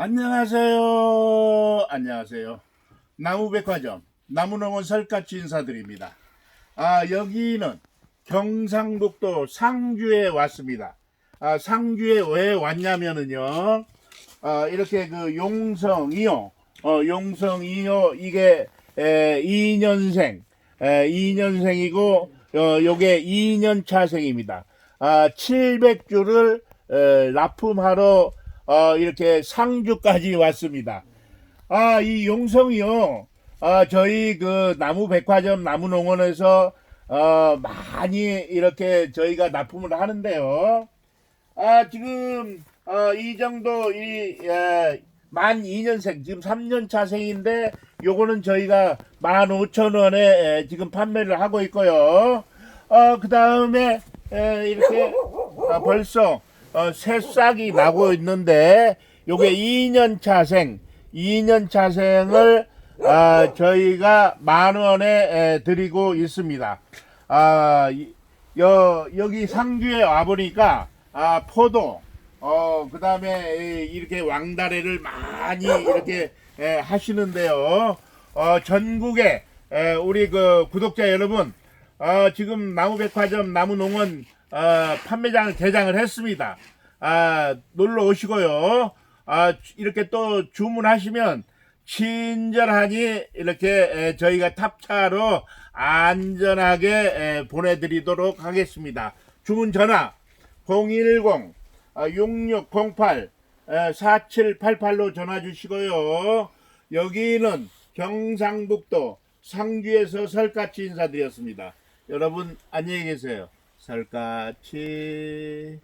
안녕하세요. 안녕하세요. 나무백화점 나무농원 설까치 인사드립니다. 아 여기는 경상북도 상주에 왔습니다. 아 상주에 왜 왔냐면은요. 아 이렇게 그 용성이요. 어 용성이요 이게 에 2년생 에 2년생이고 어 요게 2년차생입니다. 아 700주를 에, 납품하러 어, 이렇게 상주까지 왔습니다. 아, 이 용성이요. 아, 저희 그 나무 백화점 나무 농원에서 어, 많이 이렇게 저희가 납품을 하는데요. 아, 지금 어, 이 정도 이 예, 만 2년생 지금 3년 차 생인데 요거는 저희가 15,000원에 지금 판매를 하고 있고요. 어, 그다음에 에, 이렇게 아, 벌써 어, 새싹이 나고 있는데 요게 2년 차생 2년 차생을 아, 저희가 만 원에 에, 드리고 있습니다. 아, 이- 여, 여기 상주에 와 보니까 아, 포도 어, 그 다음에 이- 이렇게 왕다래를 많이 이렇게 에, 하시는데요. 어, 전국에 에, 우리 그 구독자 여러분 어, 지금 나무백화점 나무농원 어, 판매장을 개장을 했습니다. 아, 놀러 오시고요. 아, 이렇게 또 주문하시면 친절하니 이렇게 에, 저희가 탑차로 안전하게 에, 보내드리도록 하겠습니다. 주문 전화 010 6608 4788로 전화 주시고요. 여기는 경상북도 상주에서 설까치 인사드렸습니다. 여러분 안녕히 계세요. 설까치